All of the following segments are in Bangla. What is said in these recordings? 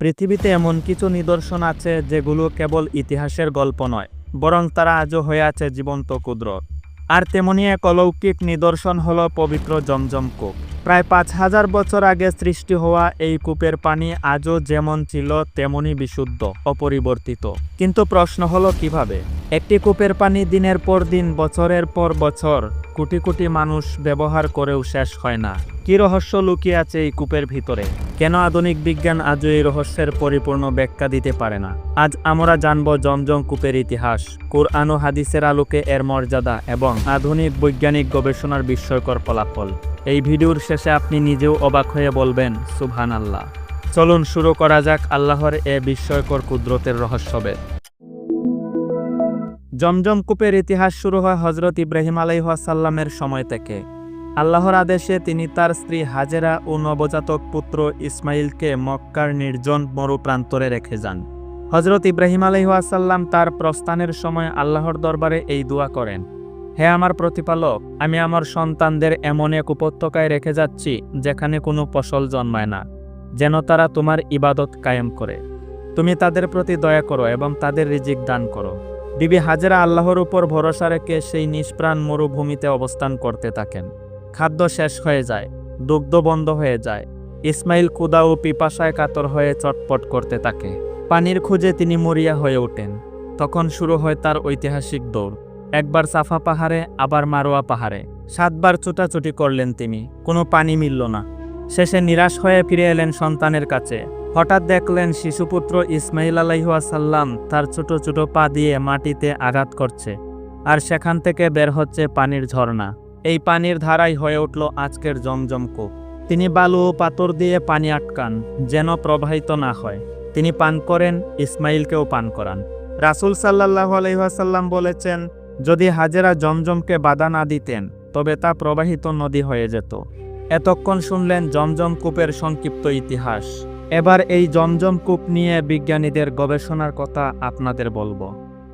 পৃথিবীতে এমন কিছু নিদর্শন আছে যেগুলো কেবল ইতিহাসের গল্প নয়, বরং তারা আজও হয়ে আছে জীবন্ত কুদরত। আর তেমনি এক অলৌকিক নিদর্শন হল পবিত্র জমজম কূপ। প্রায় পাঁচ হাজার বছর আগে সৃষ্টি হওয়া এই কূপের পানি আজও যেমন ছিল, তেমনি বিশুদ্ধ, অপরিবর্তিত। কিন্তু প্রশ্ন হলো কীভাবে? একটি কূপের পানি দিনের পর দিন, বছরের পর বছর, কোটি কোটি মানুষ ব্যবহার করেও শেষ হয় না। কি রহস্য লুকিয়ে আছে এই কূপের ভিতরে? কেন আধুনিক বিজ্ঞান আজও এই রহস্যের পরিপূর্ণ ব্যাখ্যা দিতে পারে না? আজ আমরা জানব জমজম কূপের ইতিহাস, কোরআন ও হাদিসের আলোকে এর মর্যাদা এবং আধুনিক বৈজ্ঞানিক গবেষণার বিস্ময়কর ফলাফল। এই ভিডিওর শেষে আপনি নিজেও অবাক হয়ে বলবেন সুবহান আল্লাহ চলুন শুরু করা যাক আল্লাহর এ বিস্ময়কর কুদরতের রহস্যবে জমজম কূপের ইতিহাস শুরু হয় হজরত ইব্রাহিম আলাইহাসাল্লামের সময় থেকে। আল্লাহর আদেশে তিনি তার স্ত্রী হাজেরা ও নবজাতক পুত্র ইসমাইলকে মক্কার নির্জন মরু প্রান্তরে রেখে যান। হজরত ইব্রাহিম আলাইহাসাল্লাম তার প্রস্থানের সময় আল্লাহর দরবারে এই দোয়া করেন, হে আমার প্রতিপালক, আমি আমার সন্তানদের এমন এক উপত্যকায় রেখে যাচ্ছি, যেখানে কোনো ফসল জন্মায় না, যেন তারা তোমার ইবাদত কায়েম করে। তুমি তাদের প্রতি দয়া করো এবং তাদের রিজিক দান করো। বিবি হাজেরা আল্লাহর উপর ভরসা রেখে সেই নিষ্প্রাণ মরুভূমিতে অবস্থান করতে থাকেন। খাদ্য শেষ হয়ে যায়, দুগ্ধ বন্ধ হয়ে যায়। ইসমাইল কুদা ও পিপাসায় কাতর হয়ে চটপট করতে থাকে। পানির খুঁজে তিনি মরিয়া হয়ে ওঠেন। তখন শুরু হয় তার ঐতিহাসিক দৌড়। একবার সাফা পাহাড়ে, আবার মারোয়া পাহাড়ে। সাতবার চুটাচুটি করলেন তিনি, কোনো পানি মিলল না। শেষে নিরাশ হয়ে ফিরে এলেন সন্তানের কাছে। হঠাৎ দেখলেন শিশুপুত্র ইসমাইল আলাইহাসাল্লাম তার ছোট ছোট পা দিয়ে মাটিতে আঘাত করছে। আর সেখান থেকে বের হচ্ছে পানির ঝর্ণা। এই পানির ধারাই হয়ে উঠল আজকের জমজম কূপ। তিনি বালু ও পাথর দিয়ে পানি আটকান, যেন প্রবাহিত না হয়। তিনি পান করেন ইসমাইলকেও পান করান। রাসুল সাল্লাহ আলহিহাসাল্লাম বলেছেন, যদি হাজেরা জমজমকে বাধা না দিতেন, তবে তা প্রবাহিত নদী হয়ে যেত। এতক্ষণ শুনলেন জমজম কূপের সংক্ষিপ্ত ইতিহাস। এবার এই জমজম কূপ নিয়ে বিজ্ঞানীদের গবেষণার কথা আপনাদের বলব।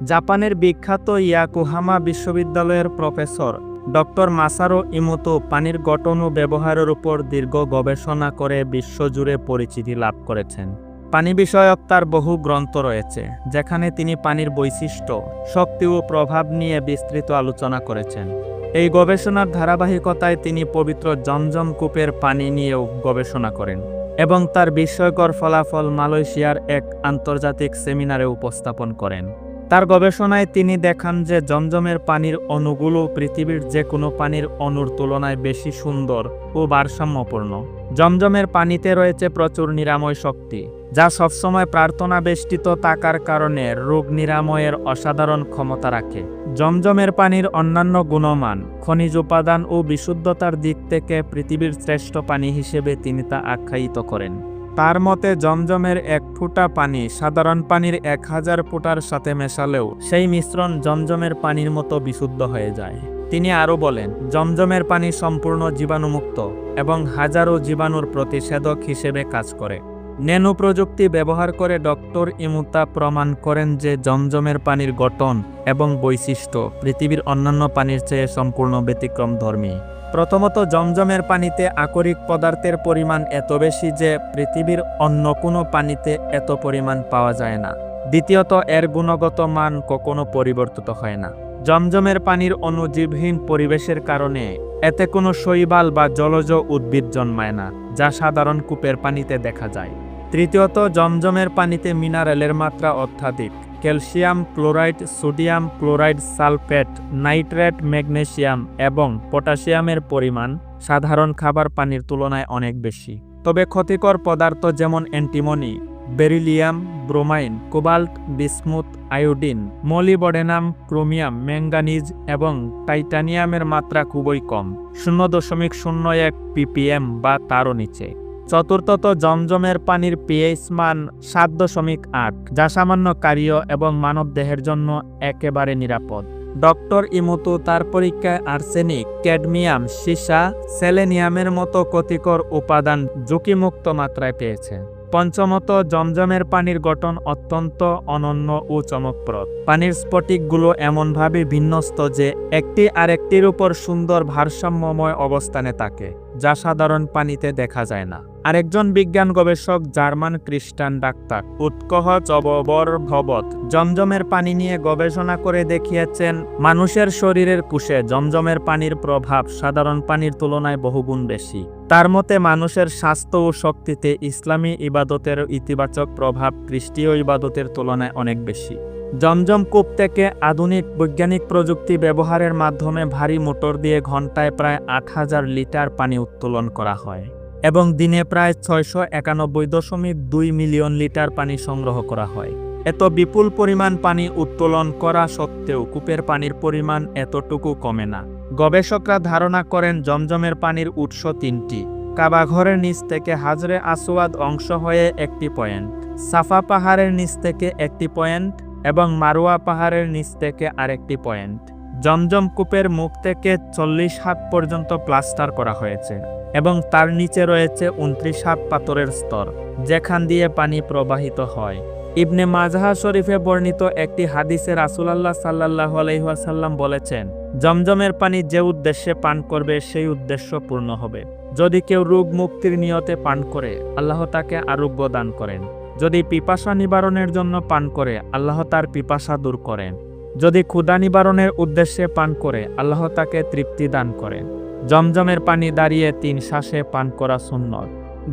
জাপানের বিখ্যাত ইয়াকুহামা বিশ্ববিদ্যালয়ের প্রফেসর ডক্টর মাসারো ইমোতো পানির গঠন ও ব্যবহারের উপর দীর্ঘ গবেষণা করে বিশ্বজুড়ে পরিচিতি লাভ করেছেন। পানি বিষয়ক তার বহু গ্রন্থ রয়েছে, যেখানে তিনি পানির বৈশিষ্ট্য, শক্তি ও প্রভাব নিয়ে বিস্তৃত আলোচনা করেছেন। এই গবেষণার ধারাবাহিকতায় তিনি পবিত্র জমজম কূপের পানি নিয়েও গবেষণা করেন এবং তার বিস্ময়কর ফলাফল মালয়েশিয়ার এক আন্তর্জাতিক সেমিনারে উপস্থাপন করেন। তার গবেষণায় তিনি দেখান যে জমজমের পানির অণুগুলো পৃথিবীর যে কোনো পানির অণুর তুলনায় বেশি সুন্দর ও ভারসাম্যপূর্ণ। জমজমের পানিতে রয়েছে প্রচুর নিরাময় শক্তি, যা সবসময় প্রার্থনা বেষ্টিত থাকার কারণে রোগ নিরাময়ের অসাধারণ ক্ষমতা রাখে। জমজমের পানির অন্যান্য গুণমান, খনিজ উপাদান ও বিশুদ্ধতার দিক থেকে পৃথিবীর শ্রেষ্ঠ পানি হিসেবে তিনি তা আখ্যায়িত করেন। তার মতে জমজমের এক ফুটা পানি সাধারণ পানির এক হাজার ফুটার সাথে মেশালেও সেই মিশ্রণ জমজমের পানির মতো বিশুদ্ধ হয়ে যায়। তিনি আরও বলেন, জমজমের পানি সম্পূর্ণ জীবাণুমুক্ত এবং হাজারো জীবাণুর প্রতিষেধক হিসেবে কাজ করে। ন্যানো প্রযুক্তি ব্যবহার করে ডক্টর ইমুতা প্রমাণ করেন যে জমজমের পানির গঠন এবং বৈশিষ্ট্য পৃথিবীর অন্যান্য পানির চেয়ে সম্পূর্ণ ব্যতিক্রম ধর্মী প্রথমত জমজমের পানিতে আকরিক পদার্থের পরিমাণ এত বেশি যে পৃথিবীর অন্য কোনো পানিতে এত পরিমাণ পাওয়া যায় না। দ্বিতীয়ত, এর গুণগত মান কখনো পরিবর্তিত হয় না। জমজমের পানির অনুজীবহীন পরিবেশের কারণে এতে কোনো শৈবাল বা জলজ উদ্ভিদ জন্মায় না, যা সাধারণ কূপের পানিতে দেখা যায়। তৃতীয়ত, জমজমের পানিতে মিনারেলের মাত্রা অত্যাধিক। Calcium chloride, sodium chloride sulphate, nitrate, magnesium এবং পটাশিয়ামের পরিমাণ সাধারণ খাবার পানির তুলনায় অনেক বেশি। তবে ক্ষতিকর পদার্থ যেমন antimony, beryllium bromine, cobalt bismuth iodine, molybdenum, chromium, manganese এবং টাইটানিয়ামের মাত্রা খুবই কম, শূন্য দশমিক শূন্য এক পিপিএম বা তারও নিচে। চতুর্থত জমজমের পানির পিএইচ মান সাত দশমিক আট, যা সামান্য কারীয় এবং মানবদেহের জন্য একেবারে নিরাপদ। ডক্টর ইমুতু তার পরীক্ষায় আর্সেনিক, ক্যাডমিয়াম, সীসা, সেলেনিয়ামের মতো ক্ষতিকর উপাদান ঝুঁকিমুক্ত মাত্রায় পেয়েছে। পঞ্চমত, জমজমের পানির গঠন অত্যন্ত অনন্য ও চমকপ্রদ। পানির স্ফটিকগুলো এমনভাবে বিন্যস্ত যে একটি আরেকটির উপর সুন্দর ভারসাম্যময় অবস্থানে থাকে, যা সাধারণ পানিতে দেখা যায় না। আরেকজন বিজ্ঞান গবেষক, জার্মান খ্রিস্টান ডাক্তার। উৎকহ চববর ভবত। জমজমের পানি নিয়ে গবেষণা করে দেখিয়েছেন, মানুষের শরীরের কুশে জমজমের পানির প্রভাব সাধারণ পানির তুলনায় বহুগুণ বেশি। তার মতে, মানুষের স্বাস্থ্য ও শক্তিতে ইসলামী ইবাদতের ইতিবাচক প্রভাব খ্রিস্টীয় ইবাদতের তুলনায় অনেক বেশি। জমজম কূপ থেকে আধুনিক বৈজ্ঞানিক প্রযুক্তি ব্যবহারের মাধ্যমে ভারী মোটর দিয়ে ঘন্টায় প্রায় আট হাজার লিটার পানি উত্তোলন করা হয়। এবং দিনে প্রায় ছয়শো একানব্বই দশমিক দুই মিলিয়ন লিটার পানি সংগ্রহ করা হয়। এত বিপুল পরিমাণ পানি উত্তোলন করা সত্ত্বেও কূপের পানির পরিমাণ এতটুকু কমে না। গবেষকরা ধারণা করেন জমজমের পানির উৎস তিনটি। কাবাঘরের নিচ থেকে হাজরে আসওয়াদ অংশ হয়ে একটি পয়েন্ট, সাফা পাহাড়ের নিচ থেকে একটি পয়েন্ট এবং মারুয়া পাহাড়ের নিচ থেকে আরেকটি পয়েন্ট। জমজম কূপের মুখ থেকে চল্লিশ হাত পর্যন্ত প্লাস্টার করা হয়েছে এবং তার নিচে রয়েছে উনত্রিশ হাত পাথরের স্তর, যেখান দিয়ে পানি প্রবাহিত হয়। ইবনে মাজাহা শরীফে বর্ণিত একটি হাদিসে রাসুলাল্লাহ সাল্লাহ আলহিহাসাল্লাম বলেছেন, জমজমের পানি যে উদ্দেশ্যে পান করবে, সেই উদ্দেশ্য পূর্ণ হবে। যদি কেউ রোগ মুক্তির নিয়তে পান করে, আল্লাহ তাকে আরোগ্য দান করেন। যদি পিপাসা নিবারণের জন্য পান করে, আল্লাহ তার পিপাসা দূর করেন। যদি ক্ষুধা নিবারণের উদ্দেশ্যে পান করে, আল্লাহ তাকে তৃপ্তি দান করেন জমজমের পানি দাঁড়িয়ে তিন শ্বাসে পান করা সুন্নত।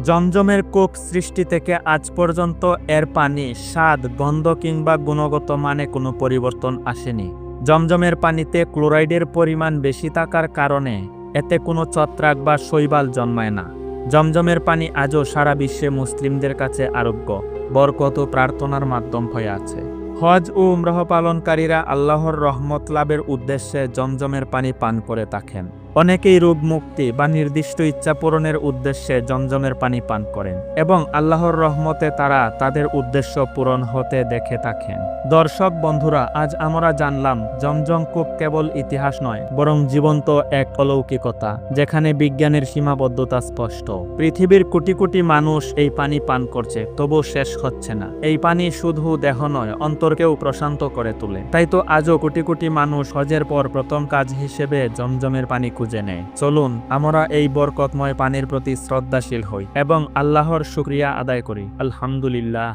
জমজমের কোক সৃষ্টি থেকে আজ পর্যন্ত এর পানি স্বাদ, গন্ধ কিংবা গুণগত মানে কোনো পরিবর্তন আসেনি। জমজমের পানিতে ক্লোরাইডের পরিমাণ বেশি থাকার কারণে এতে কোনো ছত্রাক বা শৈবাল জন্মায় না। জমজমের পানি আজও সারা বিশ্বে মুসলিমদের কাছে আরোগ্য, বরকত প্রার্থনার মাধ্যম হয়ে আছে। হজ ও উমরাহ পালনকারীরা আল্লাহর রহমত লাভের উদ্দেশ্যে জমজমের পানি পান করে থাকেন। অনেকেই রোগ মুক্তি বা নির্দিষ্ট ইচ্ছা পূরণের উদ্দেশ্যে জমজমের পানি পান করেন এবং আল্লাহর রহমতে তারা তাদের উদ্দেশ্য পূরণ হতে দেখে থাকেন। দর্শক বন্ধুরা, আজ আমরা জানলাম, জমজম কূপ কেবল ইতিহাস নয়, বরং জীবন্ত এক অলৌকিকতা, যেখানে বিজ্ঞানের সীমাবদ্ধতা স্পষ্ট। পৃথিবীর কোটি কোটি মানুষ এই পানি পান করছে তবু শেষ হচ্ছে না। এই পানি শুধু দেহ নয়, অন্তরকেও প্রশান্ত করে তোলে। তাই তো আজও কোটি কোটি মানুষ হজের পর প্রথম কাজ হিসেবে জমজমের পানি খুঁজে নেয়। চলুন, আমরা এই বরকতময় পানির প্রতি শ্রদ্ধাশীল হই এবং আল্লাহর শুক্রিয়া আদায় করি। আলহামদুলিল্লাহ।